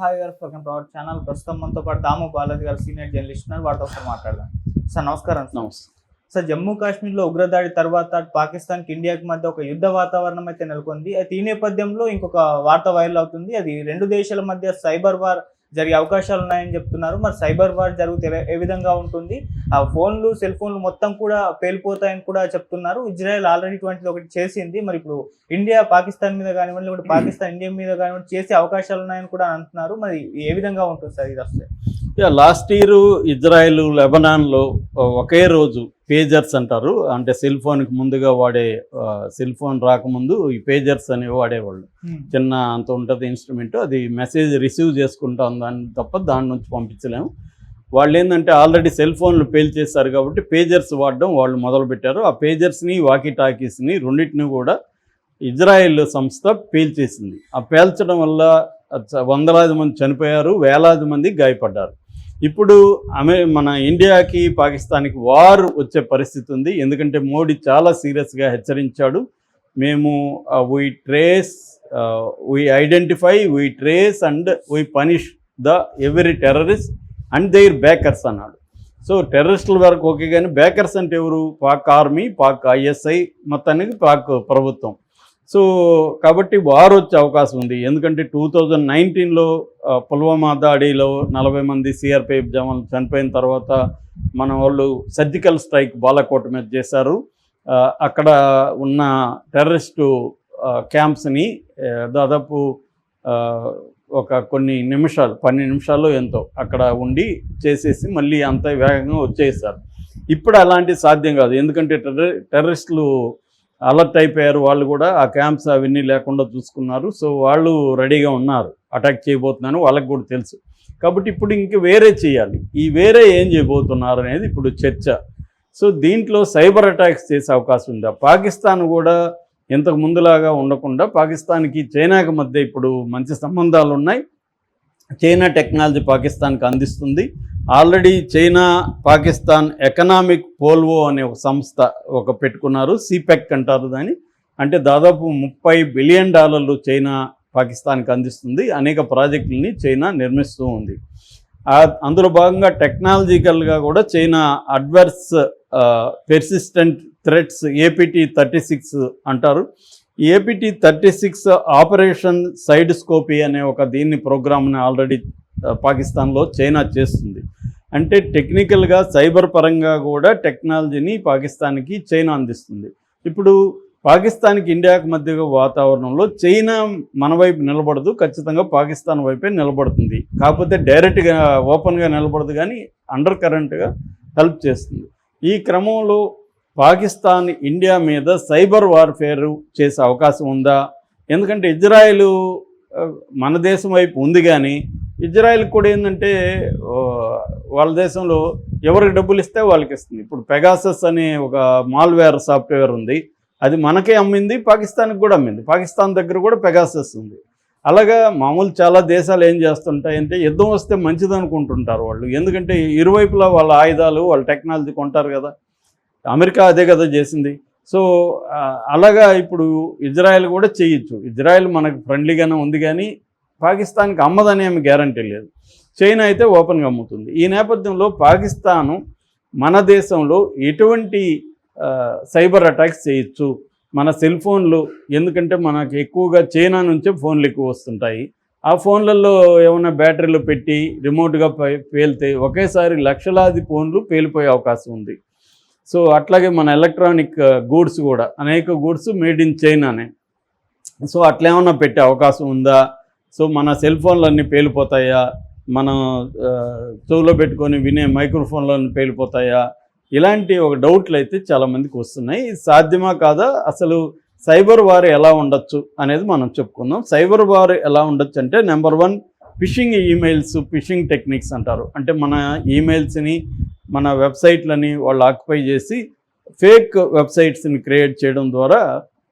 Hi గారు welcome to our channel ప్రస్తుతం మనతో పాటు దాము బాలాజీ గారు సీనియర్ జర్నలిస్ట్ ఉన్నారు. వాటితో ఒకసారి మాట్లాడదాం. సార్ నమస్కారం సార్. నమస్తే. సార్ జమ్మూ కాశ్మీర్లో ఉగ్రదాడి తర్వాత పాకిస్తాన్కి ఇండియాకి మధ్య ఒక యుద్ధ వాతావరణం అయితే నెలకొంది. అయితే ఈ నేపథ్యంలో ఇంకొక వార్త వైరల్ అవుతుంది. అది రెండు దేశాల మధ్య సైబర్ వార్ జరిగే అవకాశాలు ఉన్నాయని చెప్తున్నారు. మరి సైబర్ వార్ జరిగితే ఏ- విధంగా ఉంటుంది? ఆ ఫోన్లు సెల్ ఫోన్లు మొత్తం కూడా పేలిపోతాయని కూడా చెప్తున్నారు. ఇజ్రాయెల్ ఆల్రెడీ ఇటువంటిది ఒకటి చేసింది. మరి ఇప్పుడు ఇండియా పాకిస్తాన్ మీద కానివ్వండి లేకుంటే పాకిస్తాన్ ఇండియా మీద కానివ్వండి చేసే అవకాశాలు ఉన్నాయని కూడా అంటున్నారు. మరి ఏ విధంగా ఉంటుంది సార్ ఇది వస్తే ఇక లాస్ట్ ఇయర్ ఇజ్రాయెల్ లెబనాన్లో ఒకే రోజు పేజర్స్ అంటారు. అంటే సెల్ ఫోన్కి ముందుగా వాడే సెల్ ఫోన్ రాకముందు ఈ పేజర్స్ అనేవి వాడేవాళ్ళు. చిన్న అంత ఉంటుంది ఇన్స్ట్రుమెంట్. అది మెసేజ్ రిసీవ్ చేసుకుంటాం దాన్ని తప్ప దాని నుంచి పంపించలేము. వాళ్ళు ఏంటంటే ఆల్రెడీ సెల్ ఫోన్లు పేల్చేస్తారు కాబట్టి పేజర్స్ వాడడం వాళ్ళు మొదలుపెట్టారు. ఆ పేజర్స్ని వాకీ టాకీస్ని రెండింటిని కూడా ఇజ్రాయెల్ సంస్థ పేల్చేసింది ఆ పేల్చడం వల్ల వందలాది మంది చనిపోయారు వేలాది మంది గాయపడ్డారు. ఇప్పుడు అమె మన ఇండియాకి పాకిస్తాన్కి వార్ వచ్చే పరిస్థితి ఉంది. ఎందుకంటే మోడీ చాలా సీరియస్గా హెచ్చరించాడు. మేము we trace we identify we trace and we punish the every terrorist and their backers అన్నాడు. సో టెర్రరిస్టుల వరకు ఓకే కానీ బ్యాకర్స్ అంటే ఎవరు? పాక్ ఆర్మీ పాక్ ఐఎస్ఐ మొత్తానికి పాక్ ప్రభుత్వం. సో కాబట్టి వార్ వచ్చే అవకాశం ఉంది. ఎందుకంటే టూ థౌజండ్ నైన్టీన్లో పుల్వామా దాడిలో నలభై మంది సిఆర్పిఎఫ్ జవాన్లు చనిపోయిన తర్వాత మన వాళ్ళు సర్జికల్ స్ట్రైక్ బాలకోట మీద చేశారు. అక్కడ ఉన్న టెర్రరిస్టు క్యాంప్స్ని దాదాపు ఒక కొన్ని నిమిషాలు పన్నెండు నిమిషాలు ఎంతో అక్కడ ఉండి చేసేసి మళ్ళీ అంత వేగంగా వచ్చేసారు. ఇప్పుడు అలాంటి సాధ్యం కాదు. ఎందుకంటే టెర్ర టెర్రరిస్టులు అలర్ట్ అయిపోయారు. వాళ్ళు కూడా ఆ క్యాంప్స్ అవన్నీ లేకుండా చూసుకున్నారు. సో వాళ్ళు రెడీగా ఉన్నారు. అటాక్ చేయబోతున్నాను వాళ్ళకి కూడా తెలుసు. కాబట్టి ఇప్పుడు ఇంక వేరే చేయాలి. ఈ వేరే ఏం చేయబోతున్నారు అనేది ఇప్పుడు చర్చ. సో దీంట్లో సైబర్ అటాక్స్ చేసే అవకాశం ఉందా. పాకిస్తాన్ కూడా ఇంతకు ముందులాగా ఉండకుండా పాకిస్తాన్కి చైనాకి మధ్య ఇప్పుడు మంచి సంబంధాలు ఉన్నాయి. చైనా టెక్నాలజీ పాకిస్తాన్కి అందిస్తుంది. ఆల్రెడీ చైనా పాకిస్తాన్ ఎకనామిక్ పోల్వో అనే ఒక సంస్థ ఒక పెట్టుకున్నారు సిపెక్ అంటారు దాన్ని. అంటే దాదాపు ముప్పై బిలియన్ డాలర్లు చైనా పాకిస్తాన్కి అందిస్తుంది. అనేక ప్రాజెక్టులని చైనా నిర్మిస్తూ ఉంది. అందులో భాగంగా టెక్నాలజికల్గా కూడా China adverse persistent threats APT thirty six అంటారు. APT thirty six operation sidecopy అనే ఒక దీన్ని ప్రోగ్రామ్ని ఆల్రెడీ పాకిస్తాన్లో చైనా చేస్తుంది. అంటే టెక్నికల్గా సైబర్ పరంగా కూడా టెక్నాలజీని పాకిస్తాన్కి చైనా అందిస్తుంది. ఇప్పుడు పాకిస్తాన్కి ఇండియాకి మధ్య వాతావరణంలో చైనా మన వైపు నిలబడదు ఖచ్చితంగా పాకిస్తాన్ వైపే నిలబడుతుంది. కాకపోతే డైరెక్ట్గా ఓపెన్గా నిలబడదు కానీ అండర్ కరెంట్గా హెల్ప్ చేస్తుంది. ఈ క్రమంలో పాకిస్తాన్ ఇండియా మీద సైబర్ వార్ఫేర్ చేసే అవకాశం ఉందా? ఎందుకంటే ఇజ్రాయెల్ మన దేశం వైపు ఉంది కానీ ఇజ్రాయెల్ కూడా ఏంటంటే వాళ్ళ దేశంలో ఎవరికి డబ్బులు ఇస్తే వాళ్ళకి ఇస్తుంది. ఇప్పుడు పెగాసస్ అనే ఒక మాల్వేర్ సాఫ్ట్వేర్ ఉంది. అది మనకే అమ్మింది పాకిస్తాన్కి కూడా అమ్మింది. పాకిస్తాన్ దగ్గర కూడా పెగాసస్ ఉంది. అలాగా మామూలు చాలా దేశాలు ఏం చేస్తుంటాయంటే యుద్ధం వస్తే మంచిది అనుకుంటుంటారు వాళ్ళు. ఎందుకంటే ఇరువైపులా వాళ్ళ ఆయుధాలు వాళ్ళ టెక్నాలజీ కొంటారు కదా. అమెరికా అదే కదా చేసింది. సో అలాగా ఇప్పుడు ఇజ్రాయెల్ కూడా చేయొచ్చు. ఇజ్రాయెల్ మనకు ఫ్రెండ్లీగానే ఉంది కానీ పాకిస్తాన్కి అమ్మదని ఏమి గ్యారంటీ లేదు. చైనా అయితే ఓపెన్గా అమ్ముతుంది. ఈ నేపథ్యంలో పాకిస్తాను మన దేశంలో ఎటువంటి సైబర్ అటాక్స్ చేయొచ్చు. మన సెల్ ఫోన్లు ఎందుకంటే మనకు ఎక్కువగా చైనా నుంచే ఫోన్లు ఎక్కువ వస్తుంటాయి. ఆ ఫోన్లలో ఏమైనా బ్యాటరీలు పెట్టి రిమోట్గా పేలితే ఒకేసారి లక్షలాది ఫోన్లు పేలిపోయే అవకాశం ఉంది. సో అట్లాగే మన ఎలక్ట్రానిక్ గూడ్స్ కూడా అనేక గూడ్స్ మేడ్ ఇన్ చైనానే. సో ఏమైనా పెట్టే అవకాశం ఉందా? సో మన సెల్ ఫోన్లు అన్నీ పేలిపోతాయా? మనం చెవులో పెట్టుకొని వినే మైక్రోఫోన్లు అన్నీ పేలిపోతాయా? ఇలాంటి ఒక డౌట్లు అయితే చాలామందికి వస్తున్నాయి. సాధ్యమా కాదా? అసలు సైబర్ వార్ ఎలా ఉండొచ్చు అనేది మనం చెప్పుకుందాం. సైబర్ వార్ ఎలా ఉండొచ్చు అంటే number one phishing emails phishing techniques అంటారు. అంటే మన ఈమెయిల్స్ని మన వెబ్సైట్లని వాళ్ళు ఆక్యుపై చేసి ఫేక్ వెబ్సైట్స్ని క్రియేట్ చేయడం ద్వారా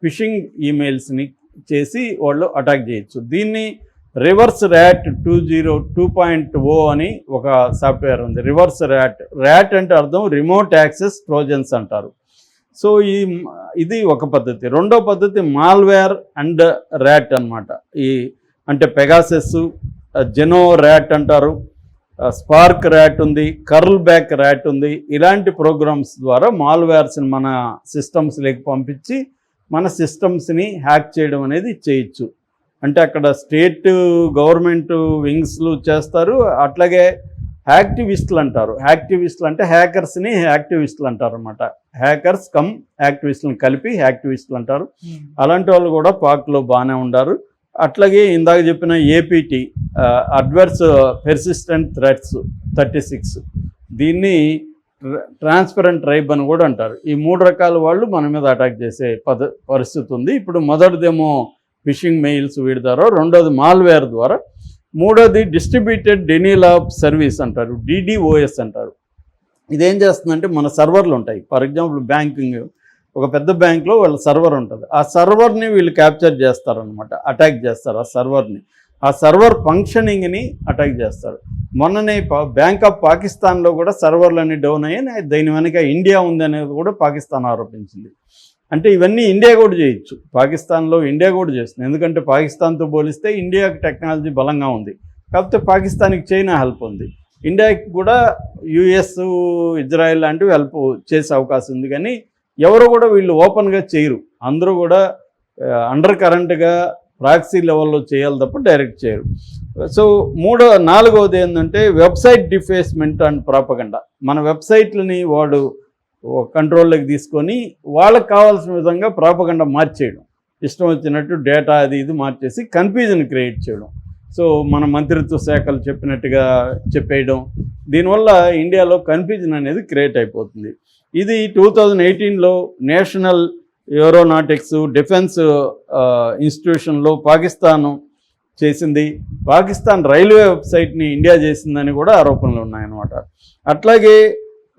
ఫిషింగ్ ఈమెయిల్స్ని చేసి వాళ్ళు అటాక్ చేయొచ్చు. దీన్ని reverse RAT two zero two point O అని ఒక సాఫ్ట్వేర్ ఉంది. రివర్స్ ర్యాట్ ర్యాట్ అంటే అర్థం రిమోట్ యాక్సెస్ ట్రోజన్స్ అంటారు. సో ఈ ఇది ఒక పద్ధతి. రెండో పద్ధతి మాల్వేర్ అండ్ ర్యాట్ అన్నమాట. ఈ అంటే పెగాసెస్ జెనో ర్యాట్ అంటారు స్పార్క్ ర్యాట్ ఉంది కర్ల్ బ్యాక్ ర్యాట్ ఉంది. ఇలాంటి ప్రోగ్రామ్స్ ద్వారా మాల్వేర్స్ని మన సిస్టమ్స్లోకి పంపించి మన సిస్టమ్స్ని హ్యాక్ చేయడం అనేది చేయొచ్చు. అంటే అక్కడ స్టేట్ గవర్నమెంట్ వింగ్స్లు చేస్తారు. అట్లాగే యాక్టివిస్టులు అంటారు యాక్టివిస్టులు అంటే హ్యాకర్స్ని యాక్టివిస్టులు అంటారు అనమాట హ్యాకర్స్ కమ్ యాక్టివిస్టులను కలిపి యాక్టివిస్టులు అంటారు అలాంటి వాళ్ళు కూడా పాక్లో బాగానే ఉండారు. అట్లాగే ఇందాక చెప్పిన APT adverse persistent threats thirty six. దీన్ని ట్రాన్స్పరెంట్ ట్రైబ్ అని కూడా అంటారు. ఈ మూడు రకాల వాళ్ళు మన మీద అటాక్ చేసే పద పరిస్థితి ఉంది. ఇప్పుడు మొదటిదేమో ఫిషింగ్ మెయిల్స్ వీడి ద్వారా రెండోది మాల్వేర్ ద్వారా మూడోది డిస్ట్రిబ్యూటెడ్ డెనీల్ ఆఫ్ సర్వీస్ అంటారు డిడిఓఎస్ అంటారు. ఇదేం చేస్తుందంటే మన సర్వర్లు ఉంటాయి. ఫర్ ఎగ్జాంపుల్ బ్యాంకింగ్ ఒక పెద్ద బ్యాంక్లో వాళ్ళ సర్వర్ ఉంటుంది. ఆ సర్వర్ని వీళ్ళు క్యాప్చర్ చేస్తారనమాట అటాక్ చేస్తారు ఆ సర్వర్ని ఆ సర్వర్ ఫంక్షనింగ్ని అటాక్ చేస్తారు. మొన్ననే బ్యాంక్ ఆఫ్ పాకిస్తాన్లో కూడా సర్వర్లన్నీ డౌన్ అయ్యి దీని వెనక ఇండియా ఉందనేది కూడా పాకిస్తాన్ ఆరోపించింది. అంటే ఇవన్నీ ఇండియా కూడా చేయొచ్చు. పాకిస్తాన్లో ఇండియా కూడా చేస్తుంది. ఎందుకంటే పాకిస్తాన్తో పోలిస్తే ఇండియాకి టెక్నాలజీ బలంగా ఉంది. కాకపోతే పాకిస్తాన్కి చైనా హెల్ప్ ఉంది. ఇండియాకి కూడా యుఎస్ ఇజ్రాయెల్ లాంటివి హెల్ప్ చేసే అవకాశం ఉంది. కానీ ఎవరు కూడా వీళ్ళు ఓపెన్గా చేయరు. అందరూ కూడా అండర్ కరెంట్గా ప్రాక్సీ లెవెల్లో చేయాలి తప్ప డైరెక్ట్ చేయరు. సో మూడో నాలుగవది ఏంటంటే వెబ్సైట్ డిఫేస్మెంట్ అండ్ ప్రాపగండ. మన వెబ్సైట్లని వాడు కంట్రోల్లోకి తీసుకొని వాళ్ళకి కావాల్సిన విధంగా ప్రాపగండ మార్చేయడం. ఇష్టం వచ్చినట్టు డేటా అది ఇది మార్చేసి కన్ఫ్యూజన్ క్రియేట్ చేయడం. సో మన మంత్రిత్వ శాఖలు చెప్పినట్టుగా చెప్పేయడం. దీనివల్ల ఇండియాలో కన్ఫ్యూజన్ అనేది క్రియేట్ అయిపోతుంది. ఇది టూ థౌజండ్ ఎయిటీన్లో నేషనల్ ఏరోనాటిక్స్ డిఫెన్స్ ఇన్స్టిట్యూషన్లో పాకిస్తాన్ చేసింది. పాకిస్తాన్ రైల్వే వెబ్సైట్ని ఇండియా చేసిందని కూడా ఆరోపణలు ఉన్నాయన్నమాట. అట్లాగే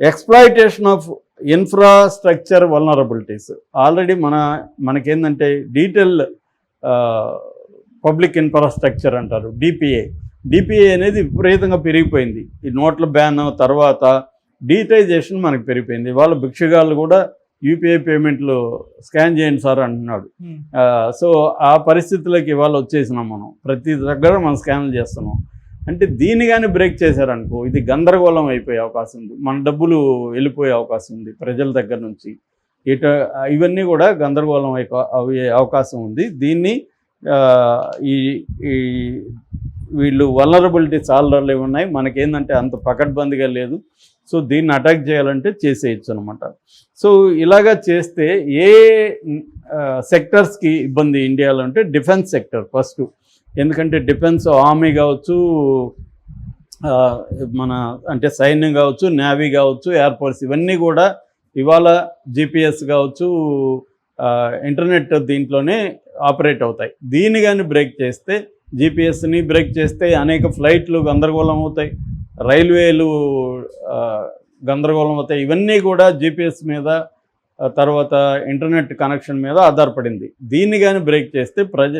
exploitation of infrastructure vulnerabilities already మన మనకేందంటే డీటెయిల్ పబ్లిక్ ఇన్ఫ్రాస్ట్రక్చర్ అంటారు డిపిఏ డిపిఏ అనేది విపరీతంగా పెరిగిపోయింది. ఈ నోట్ల బ్యాన్ తర్వాత డీటైజేషన్ మనకు పెరిగిపోయింది. వాళ్ళ భిక్షగాళ్ళు కూడా యూపీఐ పేమెంట్లు స్కాన్ చేయండి సార్ అంటున్నాడు. ఆ, సో ఆ పరిస్థితులకి ఇవాళ వచ్చేసినాం మనం. ప్రతి దగ్గర మనం స్కాన్లు చేస్తున్నాం. అంటే దీన్ని కానీ బ్రేక్ చేశారనుకో ఇది గందరగోళం అయిపోయే అవకాశం ఉంది. మన డబ్బులు వెళ్ళిపోయే అవకాశం ఉంది ప్రజల దగ్గర నుంచి. ఇట ఇవన్నీ కూడా గందరగోళం అయిపో అయ్యే అవకాశం ఉంది. దీన్ని ఈ ఈ వీళ్ళు వలనరబిలిటీ చాలా ఉన్నాయి. మనకేందంటే అంత పకడ్బందీగా లేదు. సో దీన్ని అటాక్ చేయాలంటే చేసేయచ్చు అనమాట సో ఇలాగా చేస్తే ఏ సెక్టర్స్కి ఇబ్బంది ఇండియాలో అంటే డిఫెన్స్ సెక్టర్ ఫస్ట్. ఎందుకంటే డిఫెన్స్ ఆర్మీ కావచ్చు మన అంటే సైన్యం కావచ్చు నేవీ కావచ్చు ఎయిర్ ఫోర్స్ ఇవన్నీ కూడా ఇవాళ జిపిఎస్ కావచ్చు ఇంటర్నెట్ దీంట్లోనే ఆపరేట్ అవుతాయి. దీన్ని కానీ బ్రేక్ చేస్తే జిపిఎస్ని బ్రేక్ చేస్తే అనేక ఫ్లైట్లు గందరగోళం అవుతాయి. రైల్వేలు గందరగోళం అవుతాయి. ఇవన్నీ కూడా జిపిఎస్ మీద తర్వాత ఇంటర్నెట్ కనెక్షన్ మీద ఆధారపడింది. దీన్ని కానీ బ్రేక్ చేస్తే ప్రజ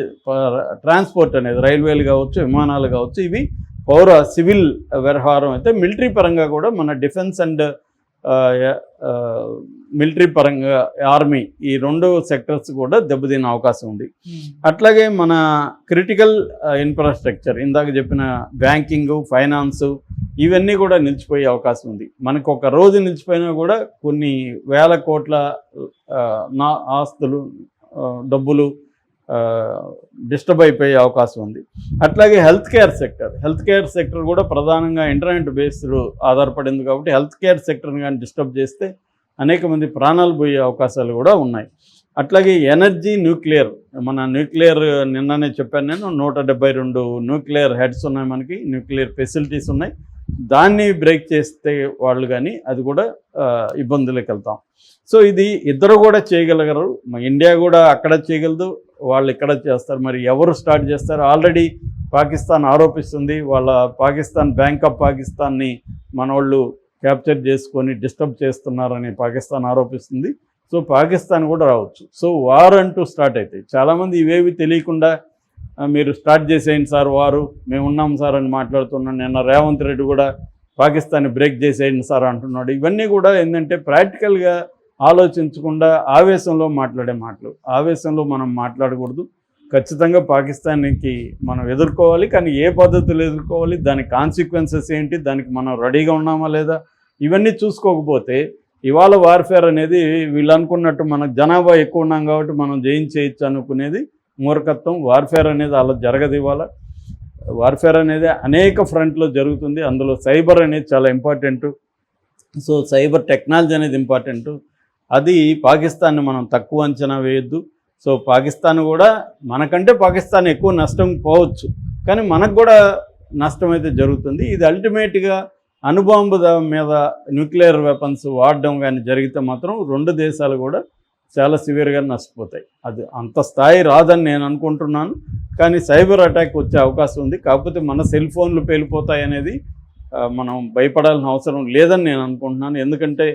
ట్రాన్స్పోర్ట్ అనేది రైల్వేలు కావచ్చు విమానాలు కావచ్చు ఇవి పౌర సివిల్ వ్యవహారం అయితే మిలిటరీ పరంగా కూడా మన డిఫెన్స్ అండ్ మిలిటరీ పరంగా ఆర్మీ ఈ రెండు సెక్టర్స్ కూడా దెబ్బతినే అవకాశం ఉంది. అట్లాగే మన క్రిటికల్ ఇన్ఫ్రాస్ట్రక్చర్ ఇందాక చెప్పిన బ్యాంకింగ్ ఫైనాన్స్ ఇవన్నీ కూడా నిలిచిపోయే అవకాశం ఉంది. మనకు ఒక రోజు నిలిచిపోయినా కూడా కొన్ని వేల కోట్ల నా ఆస్తులు డబ్బులు డిస్టర్బ్ అయిపోయే అవకాశం ఉంది. అట్లాగే health care sector health care sector కూడా ప్రధానంగా ఇంటర్నెట్ బేస్డ్ ఆధారపడింది కాబట్టి హెల్త్ కేర్ సెక్టర్ని కానీ డిస్టర్బ్ చేస్తే అనేక మంది ప్రాణాలు పోయే అవకాశాలు కూడా ఉన్నాయి. అట్లాగే ఎనర్జీ న్యూక్లియర్ మన న్యూక్లియర్ నిన్ననే చెప్పాను నేను నూట డెబ్బై రెండు న్యూక్లియర్ హెడ్స్ ఉన్నాయి మనకి న్యూక్లియర్ ఫెసిలిటీస్ ఉన్నాయి. దాన్ని బ్రేక్ చేస్తే వాళ్ళు కానీ అది కూడా ఇబ్బందులకు వెళ్తాం. సో ఇది ఇద్దరు కూడా చేయగలగరు. ఇండియా కూడా అక్కడ చేయగలదు. వాళ్ళు ఇక్కడ చేస్తారు. మరి ఎవరు స్టార్ట్ చేస్తారు? ఆల్రెడీ పాకిస్తాన్ ఆరోపిస్తుంది. వాళ్ళ పాకిస్తాన్ బ్యాంక్ ఆఫ్ పాకిస్తాన్ని మన వాళ్ళు క్యాప్చర్ చేసుకొని డిస్టర్బ్ చేస్తున్నారని పాకిస్తాన్ ఆరోపిస్తుంది. సో పాకిస్తాన్ కూడా రావచ్చు. సో వార్ అంటూ స్టార్ట్ అవుతాయి చాలామంది ఇవేవి తెలియకుండా మీరు స్టార్ట్ చేసేయండి సార్ వారు. మేము ఉన్నాం సార్ అని మాట్లాడుతున్నాను. నిన్న రేవంత్ రెడ్డి కూడా పాకిస్తాన్ బ్రేక్ చేసేయండి సార్ అంటున్నాడు. ఇవన్నీ కూడా ఏంటంటే ప్రాక్టికల్గా ఆలోచించకుండా ఆవేశంలో మాట్లాడే మాటలు. ఆవేశంలో మనం మాట్లాడకూడదు. ఖచ్చితంగా పాకిస్తాన్కి మనం ఎదుర్కోవాలి. కానీ ఏ పద్ధతులు ఎదుర్కోవాలి? దాని కాన్సిక్వెన్సెస్ ఏంటి? దానికి మనం రెడీగా ఉన్నామా లేదా? ఇవన్నీ చూసుకోకపోతే ఇవాళ వార్ఫేర్ అనేది వీళ్ళు అనుకున్నట్టు మనకు జనాభా ఎక్కువ ఉన్నాం కాబట్టి మనం జయించేయచ్చు అనుకునేది మూర్ఖత్వం వార్ఫేర్ అనేది అలా జరగదు ఇవాళ. వార్ఫేర్ అనేది అనేక ఫ్రంట్లో జరుగుతుంది. అందులో సైబర్ అనేది చాలా ఇంపార్టెంట్ సో సైబర్ టెక్నాలజీ అనేది ఇంపార్టెంట్ అది పాకిస్తాన్ని మనం తక్కువ అంచనా వేయొద్దు. సో పాకిస్తాన్ కూడా మనకంటే పాకిస్తాన్ ఎక్కువ నష్టం పోవచ్చు. కానీ మనకు కూడా నష్టం అయితే జరుగుతుంది. ఇది అల్టిమేట్గా అణుబాంబు మీద న్యూక్లియర్ వెపన్స్ వాడడం కానీ జరిగితే మాత్రం రెండు దేశాలు కూడా చాలా సివియర్గా నష్టపోతాయి. అది అంత స్థాయి రాదని నేను అనుకుంటున్నాను. కానీ సైబర్ అటాక్ వచ్చే అవకాశం ఉంది. కాకపోతే మన సెల్ ఫోన్లు పేలిపోతాయి అనేది మనం భయపడాల్సిన అవసరం లేదని నేను అనుకుంటున్నాను. ఎందుకంటే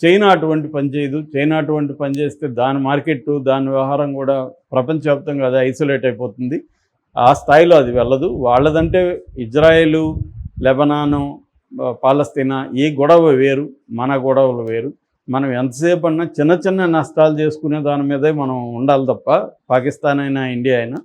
చైనా అటువంటి పని చేయదు. చైనా అటువంటి పని చేస్తే దాని మార్కెట్ దాని వ్యవహారం కూడా ప్రపంచవ్యాప్తంగా అది ఐసోలేట్ అయిపోతుంది. ఆ స్థాయిలో అది వెళ్ళదు. వాళ్ళదంటే ఇజ్రాయేలు లెబనాను పాలస్తీనా ఈ గొడవ వేరు. మన గొడవలు వేరు. మనం ఎంతసేపు అన్నా చిన్న చిన్న నష్టాలు చేసుకునే దాని మీదే మనం ఉండాలి తప్ప పాకిస్తాన్ అయినా ఇండియా అయినా